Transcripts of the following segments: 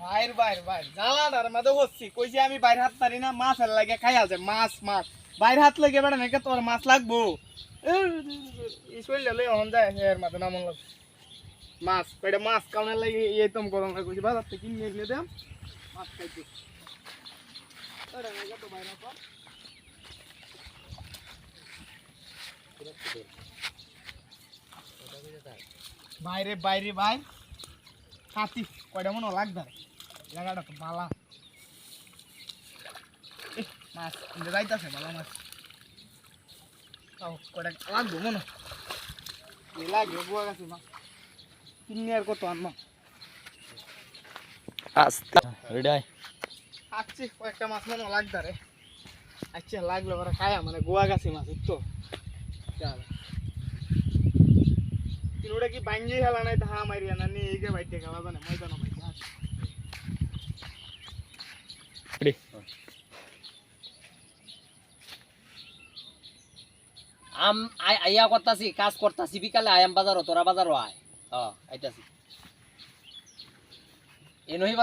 বাইর বাইর বাইর। জ্বালাটার মধ্যে হচ্ছি কইছি আমি বাইর হাত পারি না মাছ আর লাগে খাই আছে মাছ মাছ। বাইর হাত লাগে বেড়া নাকি তোর মাছ লাগবো? শরীরে লই হন যায়, এর মাথা নামন লাগ মাছ, কয়টা মাছ কাউনের লাগে এই তো গরম লাগে কইছি বাজার থেকে কিনে নিয়ে দেম। মাছ তো বাইর বাইরে বাইরে ভাই হাতি কয়টা মনে লাগবে। জায়গাটা তো বালা। মাছ যাইতেছে বালা মাছ। তাও কয়টা লাগবো মনে এ লাগবে বুয়া গেছে মাছ কিনে আর কত আনব? আস্তা। রেডাই আচ্ছা কয়েকটা মাছ মনে লাগবে রে। আচ্ছা লাগল ওরা খায়া মানে গোয়া গেছে মাছ তো। চল তিনোটা কি বাঙ্গি হেলা নাই ধা মারিয়া না নিয়ে এগে বাইতে খাওয়া জানে ময়দানো বাইতে হাত। আম আইয়া করতাছি কাজ করতাছি বিকালে আয়াম বাজারও তোরা বাজারও আয় আইতাছি।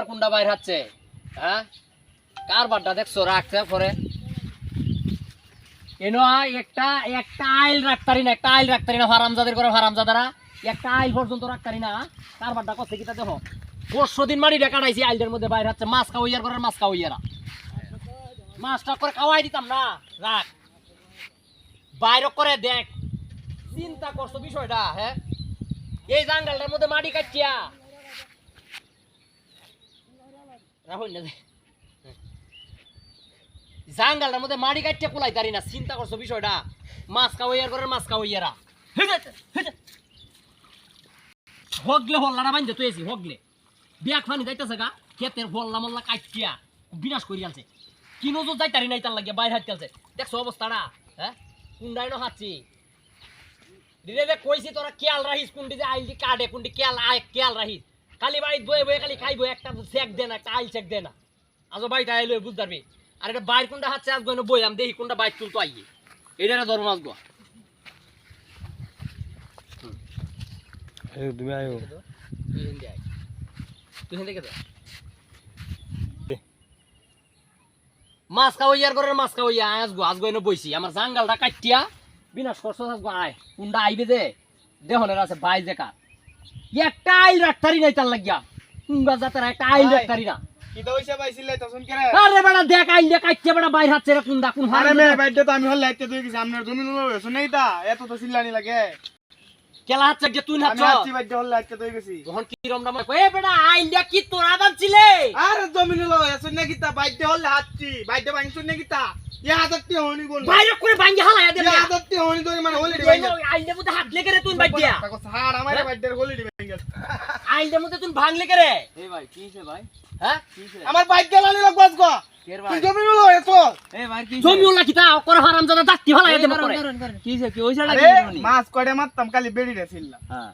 কোনটা বাইর হাচ্ছে হ্যাঁ কার বাড্ডা দেখছ রাখছে পরে এনো একটা একটা আইল রাখতারি না একটা আইল রাখতারি না হারামজাদের করে হারামজাদারা একটা আইল পর্যন্ত রাখতারি না। কার বাড্ডা করছে কিতা দেখো। পরশু দিন মারি কাটাইছি আইলদের মধ্যে বাইর হাচ্ছে মাছ খাওয়াইয়ার করে মাছ খাওয়াইয়ারা মাছটা করে খাওয়াই দিতাম না রাখ বাইর করে দেখ, চিন্তা করছ বিষয়টা হ্যাঁ? এই জাঙ্গালটার মধ্যে মাটি কাটিয়া। রাহুল, না জাঙ্গালটার মধ্যে মাটি কাটিয়া কুলাই তারি না, চিন্তা করছ বিষয়টা। মাছ খাওয়াইয়ার করে মাছ খাওয়াইয়ারা হগলে হল্লাটা বান্ধে তুই এসি, হগলে। বিয়াক ফানি যাইতেছে গা ক্ষেতের হল্লা মল্লা কাটিয়া বিনাশ করি আলছে কিনো তো যাইতারি নাই তার লাগে বাইরে হাঁটতে আলছে দেখছ অবস্থাটা হ্যাঁ? কুন্ডাই না হাঁচি দিলে দে কইছি তোরা খেয়াল রাখিস কোনটি যে আইল কাটে কোনটি কেয়াল আয় কেয়াল রাখিস। খালি বাড়ি বয়ে বয়ে খালি খাইবো, একটা চেক দে না, একটা আইল চেক দে না। আজও বাড়িতে আইলো বুঝতে পারবি। আর এটা বাইর কোনটা হাতে আসব বই আমি দেখি কোনটা বাইর তুলতো আইয়ে। এটা ধর্ম আসব তুমি আয়ো। তুই হিন্দি আয় তুই হিন্দি কে মাছ খাওয়াইয়ার করে মাছ খাওয়াইয়া আসব আসব এনে বইছি। আমার জাঙ্গালটা কাটিয়া বিনাশ করছ আসব আয়। কোনটা আইবে দে দেহনের আছে বাইল দেখা একটা আইল রাখতারি নাই তার লাগিয়া। কুঙ্গা জাতের একটা আইল রাখতারি না। কি তো হইছে পাইছিলে তখন কে আরে বেটা দেখ আইল দিয়ে কাটছে বেটা বাইর হাতছে রে কোনটা কোন আরে হারে মে তো আমি হল তুই কি সামনে জমি নুলো হইছো নেই তা এত তো লাগে। কেলা হাতছে যে তুই আমি হাতছ হাঁচি বাইতে হল লাইতে তুই গেছি। তখন কি রমটা মনে এ বেটা আইল দিয়া কি তোরা বানছিলে আরে জমি নুলো হইছো নাকি তা? বাইতে হল হাঁচি বাইতে ভাঙছো নাকি তা? ইয়া হাতটি হনি বল বাইরে করে ভাঙ্গি হালায়া দে ইয়া হাতটি হনি তো মানে হলি আইল দিয়ে মধ্যে হাত লেগে রে তুই বাদ দিয়া সার আমার বাইতে হলি দিবে আইল মধ্যে তুই ভাঙলে কে রে এই ভাই কি হইছে ভাই? হ্যাঁ? আমার বাইতে লানি লোক বাস গো। এই মাছ কয়টা মারতাম খালি বেড়ি রে হ্যাঁ।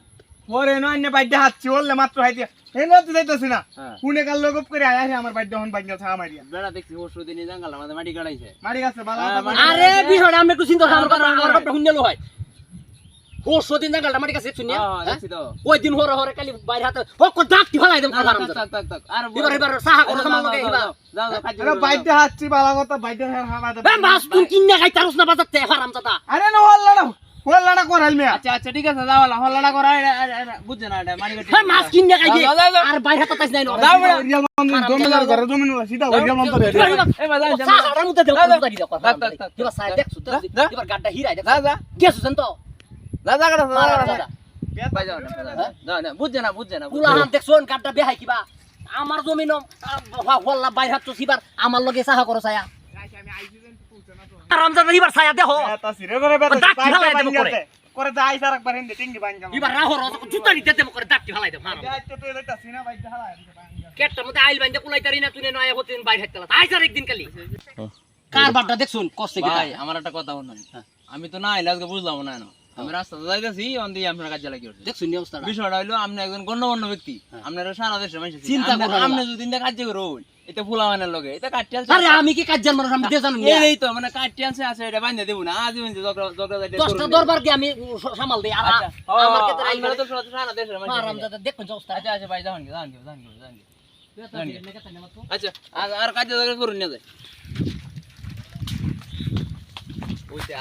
পরে নয় নে বাইতে হাঁচছি মাত্র হাইতে হেন তো যাইতেছি না। হ্যাঁ। পুনে কাল লোক করে আয়া হে আমার বাইতে হন বাইতে ছা মারিয়া। বেড়া দেখছি পরশু দিন এই জাঙ্গাল আমাদের মাটি মারি গেছে বালা হ্যাঁ, আরে বিষয়টা আমি একটু চিন্তা আমার আমার কথা আমার কথা কথা শুনলো হয়। পরশু দিন জাঙ্গালটা মাটি কাছে শুনিয়া হ্যাঁ? ওই দিন হরে হরে কালি বাইরে হাতে ও কো হারাম তাক জাদা তাক তাক আর এবার এবার সাহা করে সামান লগে এবার। যাও যাও কাজ আরে বাইতে হাঁচছি বালা কথা বাইতে হাওয়া দে এ মাছ তুই কিনে খাই তারস না বাজাতে হারাম আরে না হল্লা না হল্লা না করাইল মিয়া। আচ্ছা আচ্ছা ঠিক আছে যাও হল্লাটা করা বুঝছে না এটা কাটি হ্যাঁ খাই। আর বাইরে হাতে নাই না যাও, রিয়াল জমি ঘরে জমি না সিধা রিয়াল। কথা কথা দেখছ। এবার গাড্ডা হিরাই দেখ যা যা তো কাটা না যাও না বুঝছে না বুঝছে না পুলা দেখছ গাড্ডা বেহাই কিবা? আমার জমিন হল্লা বাইরে হাত সিবার। আমার লগে সাহা করো ছায়া। দেবো করে। করে যাই হিন্দে টিঙ্গি রাহো জুতা নিতে দেবো করে দাঁতটি দেবো কেটটার মধ্যে আইল বাইন্দে কুলাই না তুই নয় বাইরে হাতে একদিন কালি দেখছুন কষ্ট কি ভাই আমার একটা কথা বলুন। আমি তো না এলে আজকে বুঝলাম না না। আমি রাস্তাতে যাইতেছি অন দিয়ে আপনার কাজে লাগিয়ে উঠছি দেখছুন অবস্থা? বিষয়টা আপনি একজন গণ্যমান্য ব্যক্তি। আপনারা সারা দেশের মানুষ চিন্তা আপনি যদি কাজ করো এটা ফুলা লগে। এটা আরে আমি কি কাজ জানব আমি দিয়ে এই তো মানে কাটতে আছে আছে এটা বাইন্ধে দেব না। আজ কিন্তু জগরা জগরা যাইতে দশটা দরবার কি আমি সামাল দেই? আর আচ্ছা। আমার ক্ষেত্রে আইল তো সারা সারা দেশের মানুষ রামজাদা দেখুন অবস্থা। আচ্ছা আচ্ছা ভাই যান যান যান যান আচ্ছা আর আর কাজে করুন না যায় ওইটা